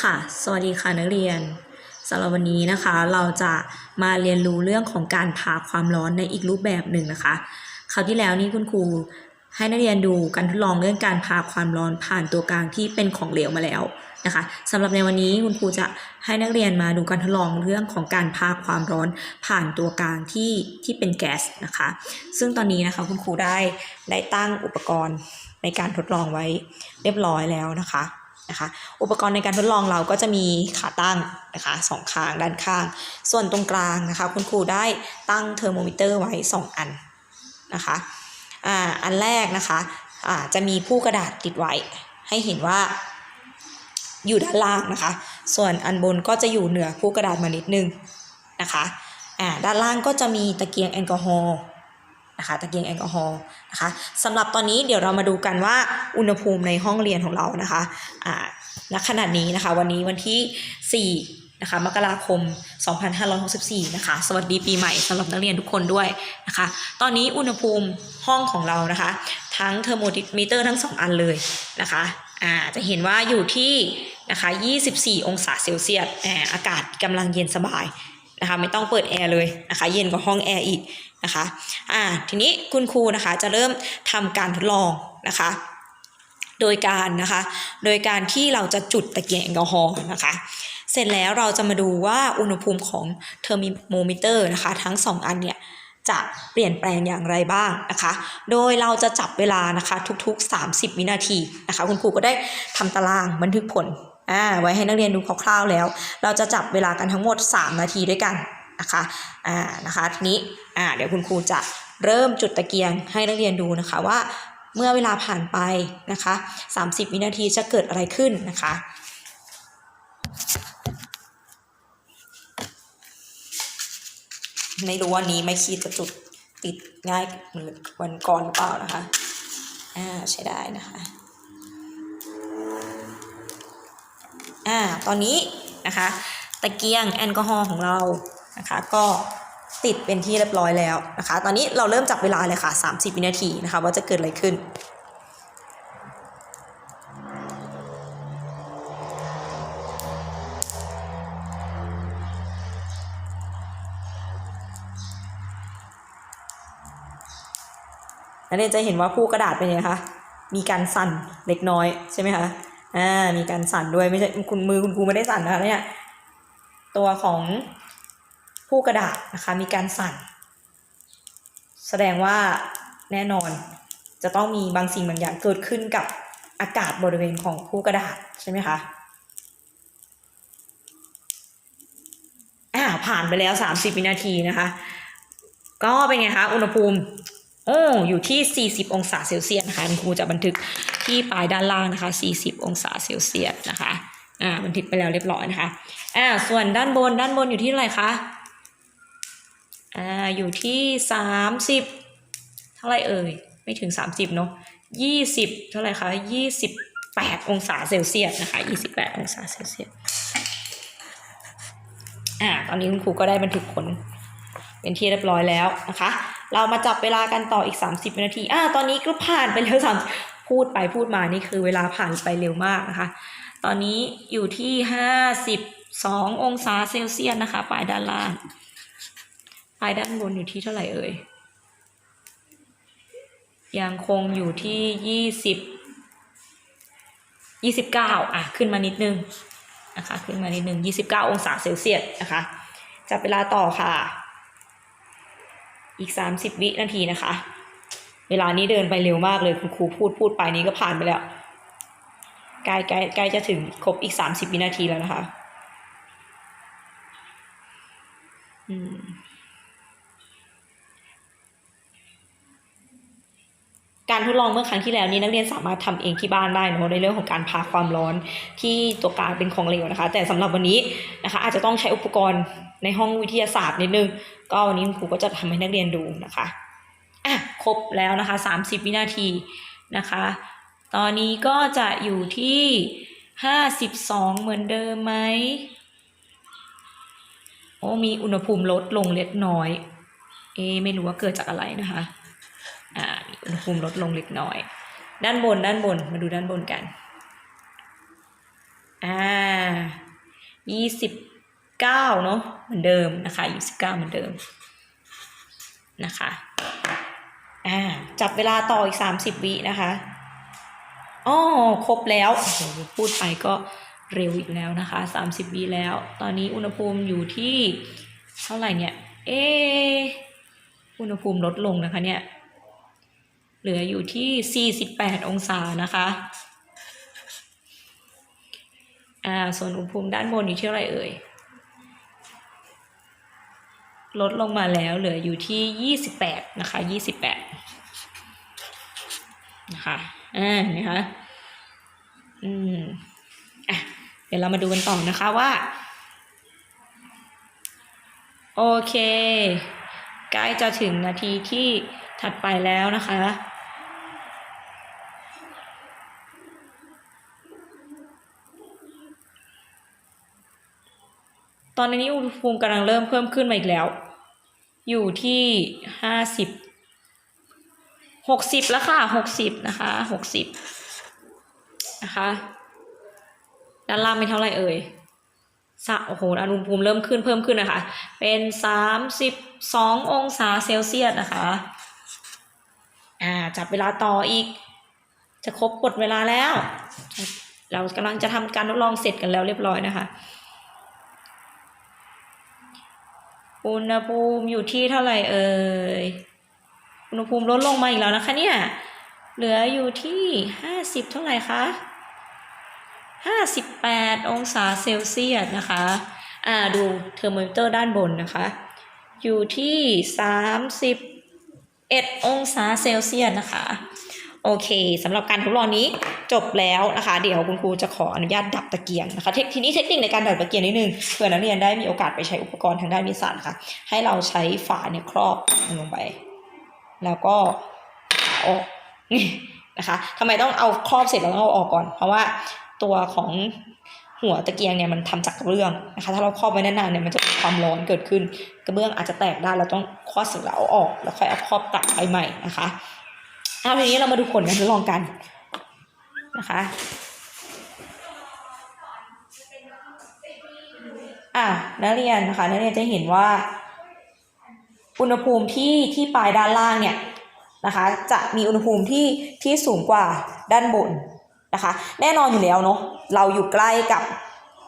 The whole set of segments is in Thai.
ค่ะ สวัสดีค่ะนักเรียนสำหรับวันนี้นะคะ เราจะมาเรียนรู้เรื่องของการพาความร้อนในอีกรูปแบบหนึ่งนะคะ คราวที่แล้วนี่คุณครูให้นักเรียนดูการทดลองเรื่องการพาความร้อนผ่านตัวกลางที่เป็นของเหลวมาแล้วนะคะสำหรับในวันนี้คุณครูจะให้นักเรียนมาดูการทดลองเรื่องของการพาความร้อนผ่านตัวกลางที่ที่เป็นแก๊สนะคะ ซึ่งตอนนี้นะคะคุณครูได้ได้ตั้งอุปกรณ์ในการทดลองไว้เรียบร้อยแล้วนะคะ นะคะ อุปกรณ์ในการทดลองเราก็จะมีขาตั้งนะคะสองข้างด้านข้าง ส่วนตรงกลางนะคะ คุณครูได้ตั้งเทอร์โมมิเตอร์ไว้ 2 อันนะคะอ่าอันแรกนะคะอ่าจะมีผู้กระดาษติดไว้ ให้เห็นว่าอยู่ด้านล่างนะคะ ส่วนอันบนก็จะอยู่เหนือผู้กระดาษมานิดนึงนะคะอ่าด้านล่างก็จะมีตะเกียงแอลกอฮอล์ นะคะตะเกียงแอลกอฮอล์นะคะสำหรับตอนนี้เดี๋ยวเรามาดูกันว่าอุณหภูมิในห้องเรียนของเรานะคะอ่าณขณะนี้นะคะ วันนี้วันที่ 4 นะคะ มกราคม 2564 นะคะ สวัสดีปีใหม่สำหรับนักเรียนทุกคนด้วยนะคะ ตอนนี้อุณหภูมิห้องของเรานะคะ ทั้งเทอร์โมมิเตอร์ทั้ง 2 อันเลยนะคะอ่าจะเห็นว่าอยู่ที่นะคะ 24 องศาเซลเซียสอ่าอากาศกำลังเย็นสบาย นะคะไม่ต้องเปิดแอร์เลยนะคะเย็นกว่าห้องแอร์อีกนะคะอ่าทีนี้คุณครูนะคะจะเริ่มทำการทดลองนะคะโดยการนะคะ โดยการที่เราจะจุดตะเกียงแอลกอฮอล์นะคะ เสร็จแล้วเราจะมาดูว่าอุณหภูมิของเทอร์โมมิเตอร์นะคะ ทั้ง 2 อันเนี่ยจะเปลี่ยนแปลงอย่างไรบ้างนะคะ โดยเราจะจับเวลานะคะทุกๆ 30 วินาทีนะคะ คุณครูก็ได้ทำตารางบันทึกผล อ่าไว้ให้นักเรียนดูคร่าวๆแล้ว เราจะจับเวลากันทั้งหมด 3 นาทีด้วยกันนะคะอ่านะคะทีนี้อ่าเดี๋ยวคุณครูจะเริ่มจุดตะเกียงให้นักเรียนดูนะคะว่าเมื่อเวลาผ่านไปนะคะ 30 วินาทีจะเกิดอะไรขึ้นนะคะไม่รู้วันนี้ไม่คีดจะจุดติดง่ายเหมือนวันก่อนหรือเปล่านะคะ อ่าใช้ได้นะคะ อ่าตอนนี้นะคะตะเกียงแอลกอฮอล์ของเรานะคะก็ติดเป็นที่เรียบร้อยแล้วนะคะ ตอนนี้เราเริ่มจับเวลาเลยค่ะ 30 วินาทีนะคะ ว่าจะเกิดอะไรขึ้นนักเรียนจะเห็นว่าผู้กระดาษเป็นยังไงคะ มีการสั่นเล็กน้อยใช่ไหมคะ อ่า มีการสั่นด้วยไม่ใช่คุณมือคุณครูไม่ได้สั่นนะคะเนี่ย ตัวของผู้กระดาษนะคะ มีการสั่น แสดงว่าแน่นอนจะต้องมีบางสิ่งบางอย่างเกิดขึ้นกับอากาศบริเวณของผู้กระดาษใช่ไหมคะอ่าผ่านไปแล้ว 30วินาทีนะคะ ก็เป็นไงคะ อุณหภูมิ โอ้อยู่ที่ 40 องศาเซลเซียสนะคะคุณครูจะบันทึกที่ปลายด้านล่างนะคะ 40 องศาเซลเซียสนะคะอ่าบันทึกไปแล้วเรียบร้อยนะคะอ่าส่วนด้านบนด้านบนอยู่ที่เท่าไหร่คะอ่าอยู่ที่ 30 เท่าไรเอ่ยไม่ถึง 30เนอะ20 เท่าไรคะ28 องศาเซลเซียสนะคะ28 องศาเซลเซียสอ่าตอนนี้คุณครูก็ได้บันทึกผลเป็นที่เรียบร้อยแล้วนะคะ เรามาจับเวลากันต่ออีก 30วินาทีอ่าตอนนี้ก็ผ่านไปแล้วสามพูดไปพูดมานี่คือเวลาผ่านไปเร็วมากนะคะ ตอนนี้อยู่ที่ 52 องศาเซลเซียสนะคะ ปลายด้านล่างปลายด้านบนอยู่ที่เท่าไหร่เอ่ย ยังคงอยู่ที่ 20 29 อะ ขึ้นมานิดนึงนะคะ ขึ้นมานิดนึง 29 องศาเซลเซียสนะคะ จับเวลาต่อค่ะ อีก 30 วินาทีนะคะ เวลานี้เดินไปเร็วมากเลยคุณครูพูดพูดไปนี้ก็ผ่านไปแล้วใกล้ใกล้ใกล้จะถึงครบอีก 30 วินาทีแล้วนะคะ อืม การทดลองเมื่อครั้งที่แล้วนี้นักเรียนสามารถทำเองที่บ้านได้เนะในเรื่องของการพาความร้อนที่ตัวกลางเป็นของเหลวนะคะ แต่สำหรับวันนี้นะคะอาจจะต้องใช้อุปกรณ์ในห้องวิทยาศาสตร์นิดนึง ก็วันนี้ครูก็จะทำให้นักเรียนดูนะคะอะครบแล้วนะคะ 30 วินาทีนะคะ ตอนนี้ก็จะอยู่ที่ 52 เหมือนเดิมไหมโอ้มีอุณหภูมิลดลงเล็กน้อย เอไม่รู้ว่าเกิดจากอะไรนะคะ อ่าอุณหภูมิลดลงเล็กน้อย ด้านบนด้านบนมาดูด้านบนกันอ่ายี่สิบเก้าเนาะเหมือนเดิมนะคะยี่สิบเก้าเหมือนเดิมนะคะอ่าจับเวลาต่ออีกสามสิบวินะคะอ๋อครบแล้วโอ้โหพูดไปก็เร็วอีกแล้วนะคะสามสิบวิแล้ว ตอนนี้อุณหภูมิอยู่ที่เท่าไหร่เนี่ย เอะอุณหภูมิลดลงนะคะเนี่ย เหลืออยู่ที่ 48 องศานะคะอ่าส่วนอุณหภูมิด้านบนอยู่ที่เท่าไรเอ่ย ลดลงมาแล้วเหลืออยู่ที่ 28 นะคะ 28 นะคะอ่านะคะอืมอะเดี๋ยวเรามาดูกันต่อนะคะว่า โอเค ใกล้จะถึงนาทีที่ถัดไปแล้วนะคะ ตอนนี้อุณหภูมิกำลังเริ่มเพิ่มขึ้นมาอีกแล้ว อยู่ที่ห้าสิบหกสิบแล้วค่ะหกสิบนะคะหกสิบนะคะด้านล่างเป็นเท่าไหร่เอ่ยสะโอ้โหอุณหภูมิเริ่มขึ้นเพิ่มขึ้นนะคะ เป็นสามสิบสององศาเซลเซียสนะคะ อ่า จับเวลาต่ออีก จะครบกดเวลาแล้ว เรากำลังจะทำการทดลองเสร็จกันแล้วเรียบร้อยนะคะ อุณหภูมิอยู่ที่เท่าไหร่เอ่ย อุณหภูมิลดลงมาอีกแล้วนะคะเนี่ย เหลืออยู่ที่ห้าสิบเท่าไหร่คะห้าสิบแปดองศาเซลเซียสนะคะ อ่าดูเทอร์โมมิเตอร์ด้านบนนะคะ อยู่ที่สามสิบเอ็ดองศาเซลเซียสนะคะ โอเคสำหรับการทดลองนี้จบแล้วนะคะ เดี๋ยวคุณครูจะขออนุญาตดับตะเกียงนะคะเทคทีนี้เทคนิคในการดับตะเกียงนิดนึงเพื่อนักเรียนได้มีโอกาสไปใช้อุปกรณ์ทางด้านวิทยาศาสตร์ค่ะ ให้เราใช้ฝาเนี่ยครอบลงไป แล้วก็ออกนี่นะคะทำไมต้องเอาครอบเสร็จแล้วต้องเอาออกก่อน เพราะว่าตัวของหัวตะเกียงเนี่ยมันทำจากกระเบื้องนะคะ ถ้าเราครอบไว้นานๆเนี่ยมันจะมีความร้อนเกิดขึ้น กระเบื้องอาจจะแตกได้เราต้องครอบเสร็จแล้วเอาออก แล้วค่อยเอาครอบกลับไปใหม่นะคะ เอาทีนี้เรามาดูผลการทดลองกันนะคะ อะนักเรียนนะคะนักเรียนจะเห็นว่า อุณหภูมิที่ที่ปลายด้านล่างเนี่ยนะคะ จะมีอุณหภูมิที่ที่สูงกว่าด้านบนนะคะ แน่นอนอยู่แล้วเนาะเราอยู่ใกล้กับ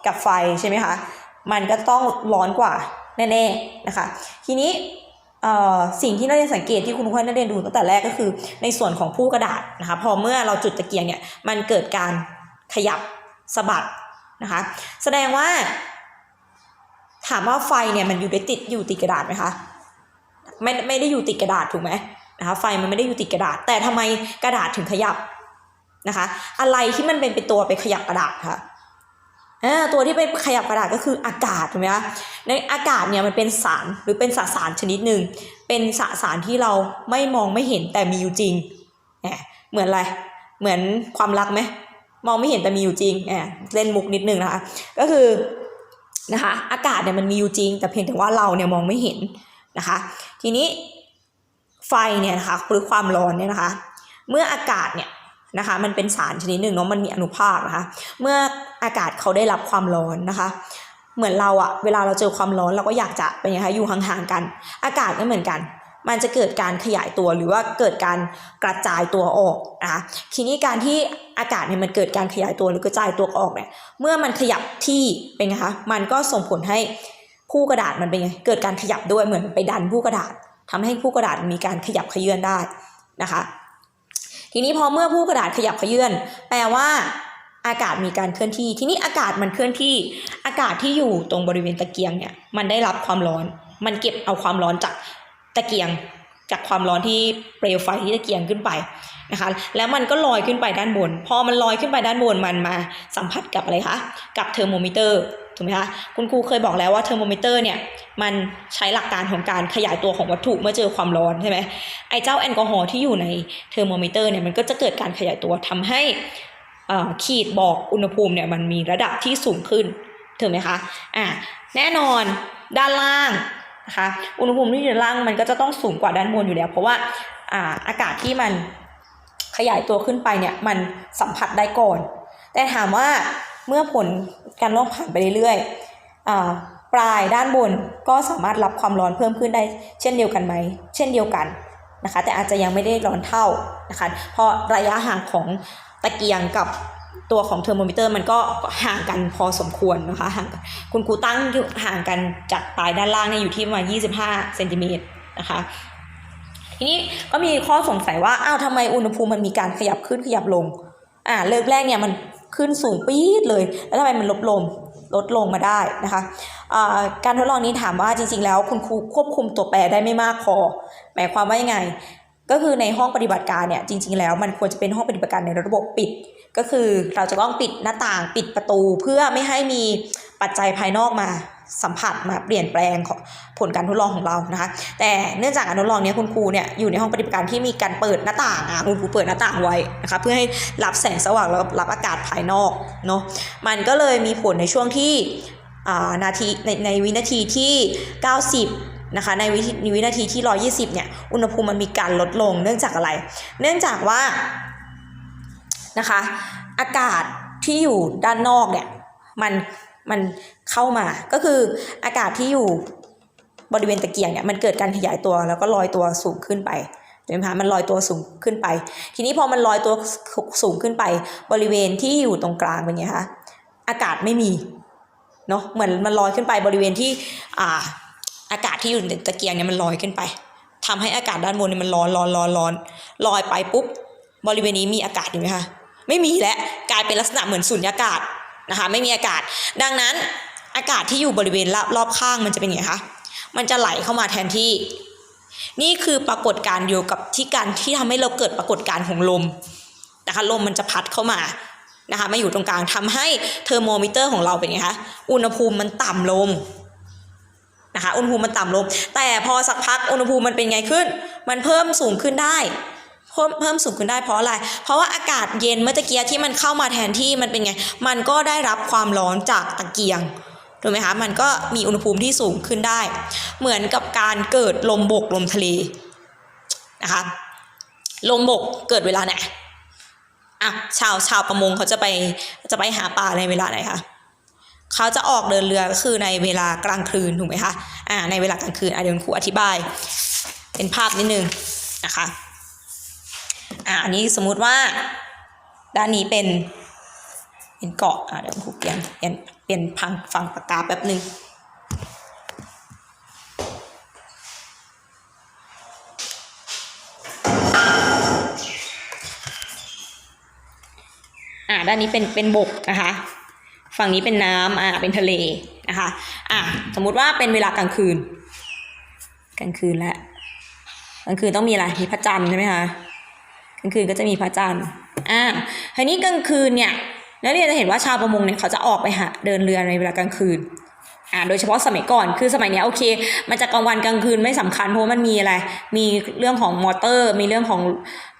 กับไฟใช่ไหมคะ มันก็ต้องร้อนกว่าแน่ๆนะคะ ทีนี้ สิ่งที่นักเรียนสังเกตที่คุณครูให้นักเรียนดูตั้งแต่แรกก็คือ ในส่วนของผู้กระดาษนะคะพอเมื่อเราจุดตะเกียงเนี่ยมันเกิดการขยับสะบัดนะคะแสดงว่า ถามว่าไฟเนี่ยมันอยู่ได้ติดอยู่ติดกระดาษไหมคะไม่ไม่ได้อยู่ติดกระดาษถูกไหมนะคะไฟมันไม่ได้อยู่ติดกระดาษ แต่ทำไมกระดาษถึงขยับนะคะอะไรที่มันเป็นเป็นตัวไปขยับกระดาษคะอ่า ตัวที่ไปขยับกระดาษก็คืออากาศถูกไหมคะในอากาศเนี่ยมันเป็นสารหรือเป็นสสารชนิดหนึ่งเป็นสสารที่เราไม่มองไม่เห็นแต่มีอยู่จริงแหมเหมือนอะไรเหมือนความรักไหมมองไม่เห็นแต่มีอยู่จริงแหมเล่นมุกนิดนึงนะคะก็คือนะคะอากาศเนี่ยมันมีอยู่จริง แต่เพียงแต่ว่าเราเนี่ยมองไม่เห็นนะคะ ทีนี้ไฟเนี่ยนะคะหรือความร้อนเนี่ยนะคะ เมื่ออากาศเนี่ย นะคะ มันเป็นสารชนิดหนึ่งเนาะมันมีอนุภาคนะคะ เมื่ออากาศเขาได้รับความร้อนนะคะเหมือนเราอะเวลาเราเจอความร้อนเราก็อยากจะเป็นยังไงคะอยู่ห่างๆกัน อากาศก็เหมือนกัน มันจะเกิดการขยายตัวหรือว่าเกิดการกระจายตัวออกนะคะทีนี้การที่อากาศเนี่ยมันเกิดการขยายตัวหรือกระจายตัวออกเนี่ยเมื่อมันขยับที่เป็นไงคะมันก็ส่งผลให้ผู้กระดาษมันเป็นไงเกิดการขยับด้วยเหมือนไปดันผู้กระดาษทำให้ผู้กระดาษมีการขยับเขยื้อนได้นะคะ ทีนี้พอเมื่อผู้กระดาษขยับขยื้อนแปลว่า อากาศมีการเคลื่อนที่ ทีนี้อากาศมันเคลื่อนที่ อากาศที่อยู่ตรงบริเวณตะเกียงเนี่ยมันได้รับความร้อน มันเก็บเอาความร้อนจากตะเกียง จากความร้อนที่เปลวไฟที่ตะเกียงขึ้นไปนะคะแล้วมันก็ลอยขึ้นไปด้านบน พอมันลอยขึ้นไปด้านบนมันมาสัมผัสกับอะไรคะ กับเทอร์โมมิเตอร์ ถูกไหมคะคุณครูเคยบอกแล้วว่าเทอร์โมมิเตอร์เนี่ยมันใช้หลักการของการขยายตัวของวัตถุเมื่อเจอความร้อนใช่ไหมไอ้เจ้าแอลกอฮอล์ที่อยู่ในเทอร์โมมิเตอร์เนี่ยมันก็จะเกิดการขยายตัวทำให้อ่อขีดบอกอุณหภูมิเนี่ยมันมีระดับที่สูงขึ้นถูกไหมคะอ่าแน่นอนด้านล่างนะคะอุณหภูมิที่อยู่ด้านล่างมันก็จะต้องสูงกว่าด้านบนอยู่แล้ว เพราะว่าอ่าอากาศที่มันขยายตัวขึ้นไปเนี่ยมันสัมผัสได้ก่อน แต่ถามว่า เมื่อผลการลอกผ่านไปเรื่อยอ่าปลายด้านบนก็สามารถรับความร้อนเพิ่มขึ้นได้เช่นเดียวกันไหม เช่นเดียวกันนะคะแต่อาจจะยังไม่ได้ร้อนเท่านะคะเพราะระยะห่างของตะเกียงกับตัวของเทอร์โมมิเตอร์มันก็ห่างกันพอสมควรนะคะห่างคุณครูตั้งอยู่ห่างกันจากปลายด้านล่างเนี่ยอยู่ที่ประมาณ 25เซนติเมตรนะคะทีนี้ก็มีข้อสงสัยว่าอ้าวทำไมอุณหภูมิมันมีการขยับขึ้นขยับลงอ่าเริ่มแรกเนี่ยมัน ขึ้นสูงปี๊ดเลย แล้วทำไมมันลดลงลดลงมาได้นะคะะการทดลองนี้ถามว่าจริงๆ แล้วคุณครูควบคุมตัวแปรได้ไม่มากพอหมายความว่ายังไง ก็คือในห้องปฏิบัติการเนี่ยจริง ๆ แล้วมันควรจะเป็นห้องปฏิบัติการในระบบปิด ก็คือเราจะต้องปิดหน้าต่างปิดประตูเพื่อไม่ให้มีปัจจัยภายนอกมา สัมผัสมาเปลี่ยนแปลงของผลการทดลองของเรานะคะ แต่เนื่องจากการทดลองนี้คุณครูเนี่ยอยู่ในห้องปฏิบัติการที่มีการเปิดหน้าต่างอะคุณครูเปิดหน้าต่างไว้นะคะเพื่อให้รับแสงสว่างแล้วรับอากาศภายนอกเนาะมันก็เลยมีผลในช่วงที่นาทีในในวินาทีที่ 90นะคะในวิในวินาทีที่ 120เนี่ยอุณหภูมิมันมีการลดลงเนื่องจากอะไร เนื่องจากว่านะคะอากาศที่อยู่ด้านนอกเนี่ยมัน มันเข้ามา ก็คืออากาศที่อยู่บริเวณตะเกียงเนี่ยมันเกิดการขยายตัวแล้วก็ลอยตัวสูงขึ้นไปเห็นไหมคะมันลอยตัวสูงขึ้นไป ทีนี้พอมันลอยตัวสูงขึ้นไป บริเวณที่อยู่ตรงกลางเป็นไงคะอากาศไม่มีเนาะเหมือนมันลอยขึ้นไปบริเวณที่อ่าอากาศที่อยู่ในตะเกียงเนี่ยมันลอยขึ้นไปทำให้อากาศด้านบนเนี่ยมันร้อนร้อนร้อนร้อนลอยไปปุ๊บบริเวณนี้มีอากาศอยู่ไหมคะไม่มีแล้วกลายเป็นลักษณะเหมือนสุญญากาศ นะคะไม่มีอากาศ ดังนั้นอากาศที่อยู่บริเวณรอบรอบข้างมันจะเป็นไงคะมันจะไหลเข้ามาแทนที่ นี่คือปรากฏการณ์เดียวกับที่การที่ทำให้เราเกิดปรากฏการณ์ของลมนะคะลมมันจะพัดเข้ามานะคะมาอยู่ตรงกลางทำให้เทอร์โมมิเตอร์ของเราเป็นไงคะอุณหภูมิมันต่ำลงนะคะอุณหภูมิมันต่ำลง แต่พอสักพักอุณหภูมิมันเป็นไงขึ้น มันเพิ่มสูงขึ้นได้ พิ่มเพิ่มสูงขึ้นได้เพราะอะไร เพราะว่าอากาศเย็นเมื่อตะเกียที่มันเข้ามาแทนที่มันเป็นไง มันก็ได้รับความร้อนจากตะเกียงถูกไหมคะ มันก็มีอุณหภูมิที่สูงขึ้นได้ เหมือนกับการเกิดลมบกลมทะเลนะคะ ลมบกเกิดเวลาไหนอะชาวชาวประมงเขาจะไปจะไปหาปลาในเวลาไหนคะเขาจะออกเดินเรือก็คือในเวลากลางคืนถูกไหมคะอ่าในเวลากลางคืนอะเดี๋ยวคุณครูอธิบาย เป็นภาพนิดนึงนะคะ อ่าอันนี้สมมุติว่า ด้านนี้เป็น เป็นเกาะอ่าเดี๋ยวคุณครูเปลี่ยนเปลี่ยนเปลี่ยนพังฝั่งปากกาแป๊บหนึ่งอ่าด้านนี้เป็นเป็นบกนะคะฝั่งนี้เป็นน้ำอ่าเป็นทะเลนะคะอ่าสมมุติว่าเป็นเวลากลางคืน กลางคืนแล้วกลางคืนต้องมีอะไรมีพระจันทร์ใช่ไหมคะ กลางคืนก็จะมีพระจันทร์อ่าทีนี้กลางคืนเนี่ยนักเรียนจะเห็นว่าชาวประมงเนี่ยเขาจะออกไปหาเดินเรือในเวลากลางคืนอ่าโดยเฉพาะสมัยก่อนคือสมัยนี้โอเค มันจะกลางวันกลางคืนไม่สำคัญเพราะมันมีอะไร มีเรื่องของมอเตอร์ มีเรื่องของ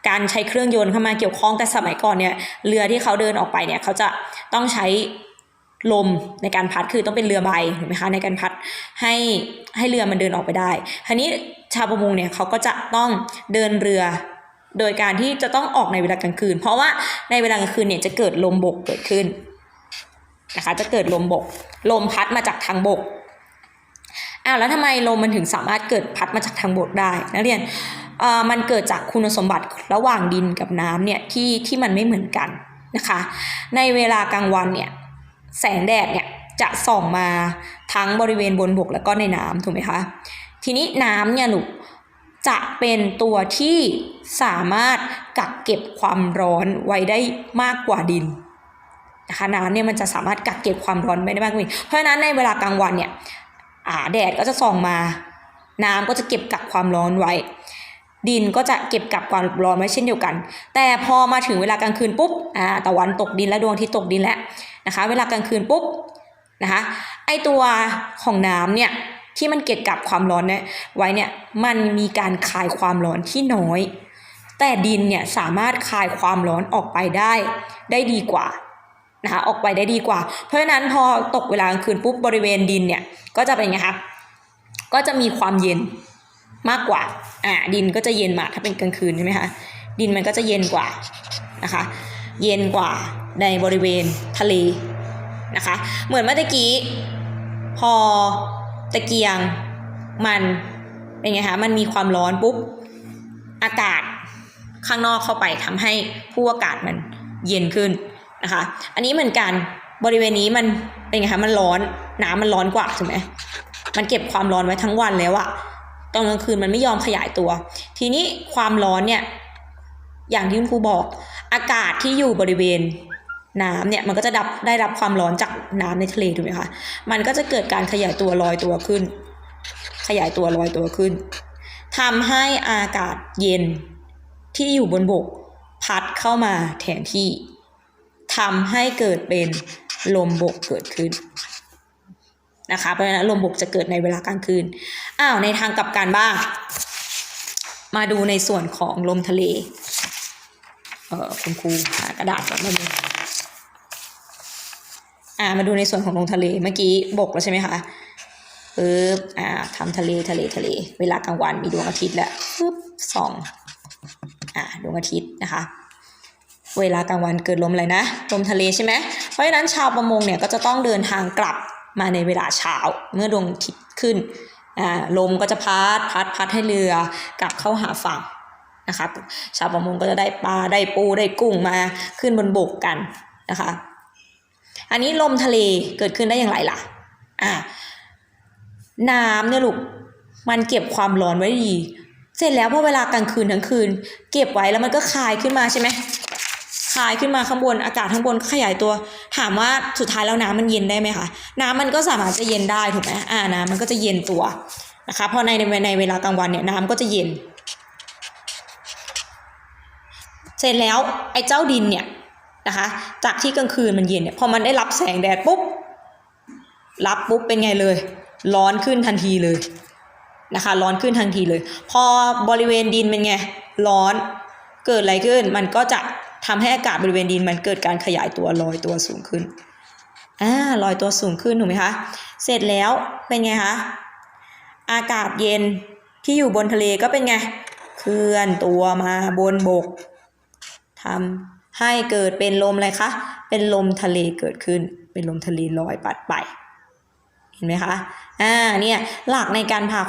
การใช้เครื่องยนต์เข้ามาเกี่ยวข้องแต่สมัยก่อนเนี่ยเรือที่เขาเดินออกไปเนี่ยเขาจะต้องใช้ลมในการพัดคือต้องเป็นเรือใบถูกไหมคะในการพัดให้ให้เรือมันเดินออกไปได้ทีนี้ชาวประมงเนี่ยเขาก็จะต้องเดินเรือ โดยการที่จะต้องออกในเวลากลางคืน เพราะว่าในเวลากลางคืนเนี่ยจะเกิดลมบกเกิดขึ้นนะคะจะเกิดลมบก ลมพัดมาจากทางบกอ้าวแล้วทำไมลมมันถึงสามารถเกิดพัดมาจากทางบกได้นักเรียนเอ่อมันเกิดจากคุณสมบัติระหว่างดินกับน้ำเนี่ยที่ที่มันไม่เหมือนกันนะคะ ในเวลากลางวันเนี่ยแสงแดดเนี่ยจะส่องมาทั้งบริเวณบนบกแล้วก็ในน้ำถูกไหมคะทีนี้น้ำเนี่ยลูก จะเป็นตัวที่สามารถกักเก็บความร้อนไว้ได้มากกว่าดินนะคะน้ำเนี่ยมันจะสามารถกักเก็บความร้อนไว้ได้มากกว่าดินเพราะฉะนั้นในเวลากลางวันเนี่ยอาแดดก็จะส่องมา น้ำก็จะเก็บกักความร้อนไว้ ดินก็จะเก็บกักความร้อนไว้เช่นเดียวกัน แต่พอมาถึงเวลากลางคืนปุ๊บอ่าตะวันตกดินและดวงอาทิตย์ตกดินแล้วนะคะ เวลากลางคืนปุ๊บนะคะไอตัวของน้ำเนี่ย ที่มันเก็บกักความร้อนเนี่ยไว้เนี่ยมันมีการคายความร้อนที่น้อย แต่ดินเนี่ยสามารถคายความร้อนออกไปได้ได้ดีกว่านะคะออกไปได้ดีกว่า เพราะฉะนั้นพอตกเวลากลางคืนปุ๊บบริเวณดินเนี่ยก็จะเป็นไงคะก็จะมีความเย็นมากกว่าอ่าดินก็จะเย็นมากถ้าเป็นกลางคืนใช่ไหมคะดินมันก็จะเย็นกว่านะคะเย็นกว่าในบริเวณทะเลนะคะ เหมือนเมื่อกี้พอ ตะเกียงมันเป็นไงคะมันมีความร้อนปุ๊บอากาศข้างนอกเข้าไปทำให้ผู้อากาศมันเย็นขึ้นนะคะ อันนี้เหมือนกันบริเวณนี้มันเป็นไงคะมันร้อนน้ำมันร้อนกว่าถูกไหมมันเก็บความร้อนไว้ทั้งวันแล้วอะตอนกลางคืนมันไม่ยอมขยายตัว ทีนี้ความร้อนเนี่ยอย่างที่คุณครูบอก อากาศที่อยู่บริเวณ น้ำเนี่ยมันก็จะดับได้รับความร้อนจากน้ำในทะเลถูกไหมคะ มันก็จะเกิดการขยายตัวลอยตัวขึ้น ขยายตัวลอยตัวขึ้นทำให้อากาศเย็นที่อยู่บนบกพัดเข้ามาแทนที่ทำให้เกิดเป็นลมบกเกิดขึ้นนะคะเพราะฉะนั้นลมบกจะเกิดในเวลากลางคืนอ้าวในทางกลับกันบ้าง มาดูในส่วนของลมทะเล เอ่อคุณครูหากระดาษก่อนมาดู อ่ามาดูในส่วนของลมทะเลเมื่อกี้บกแล้วใช่ไหมคะปึ๊บอ่าทำทะเลทะเลทะเล เวลากลางวันมีดวงอาทิตย์แล้วปึ๊บส่องอ่าดวงอาทิตย์นะคะ เวลากลางวันเกิดลมอะไรนะลมทะเลใช่ไหมเพราะฉะนั้นชาวประมงเนี่ยก็จะต้องเดินทางกลับมาในเวลาเช้าเมื่อดวงอาทิตย์ขึ้นอ่าลมก็จะพัดพัดพัดให้เรือกลับเข้าหาฝั่งนะคะชาวประมงก็จะได้ปลาได้ปูได้กุ้งมาขึ้นบนบกกันนะคะ อันนี้ลมทะเลเกิดขึ้นได้อย่างไรล่ะอ่าน้ำเนี่ยลูกมันเก็บความร้อนไว้ดี เสร็จแล้วพอเวลากลางคืนทั้งคืน เก็บไว้แล้วมันก็คายขึ้นมาใช่ไหมคายขึ้นมาข้างบนอากาศข้างบนก็ขยายตัว ถามว่าสุดท้ายแล้วน้ำมันเย็นได้ไหมคะน้ำมันก็สามารถจะเย็นได้ถูกไหมอ่าน้ำมันก็จะเย็นตัวนะคะพราะในในในเวลากลางวันเนี่ยน้ำก็จะเย็น เสร็จแล้วไอ้เจ้าดินเนี่ย นะคะ จากที่กลางคืนมันเย็นเนี่ยพอมันได้รับแสงแดดปุ๊บรับปุ๊บเป็นไงเลย ร้อนขึ้นทันทีเลยนะคะ ร้อนขึ้นทันทีเลย พอบริเวณดินเป็นไงร้อนเกิดอะไรขึ้น มันก็จะทำให้อากาศบริเวณดินมันเกิดการขยายตัวลอยตัวสูงขึ้นอ่าลอยตัวสูงขึ้นถูกไหมคะเสร็จแล้วเป็นไงคะอากาศเย็นที่อยู่บนทะเลก็เป็นไง เคลื่อนตัวมาบนบกทำ ให้เกิดเป็นลมอะไรคะ เป็นลมทะเลเกิดขึ้น เป็นลมทะเลลอยปัดไป เห็นไหมคะ อ่า เนี่ย หลักในการพา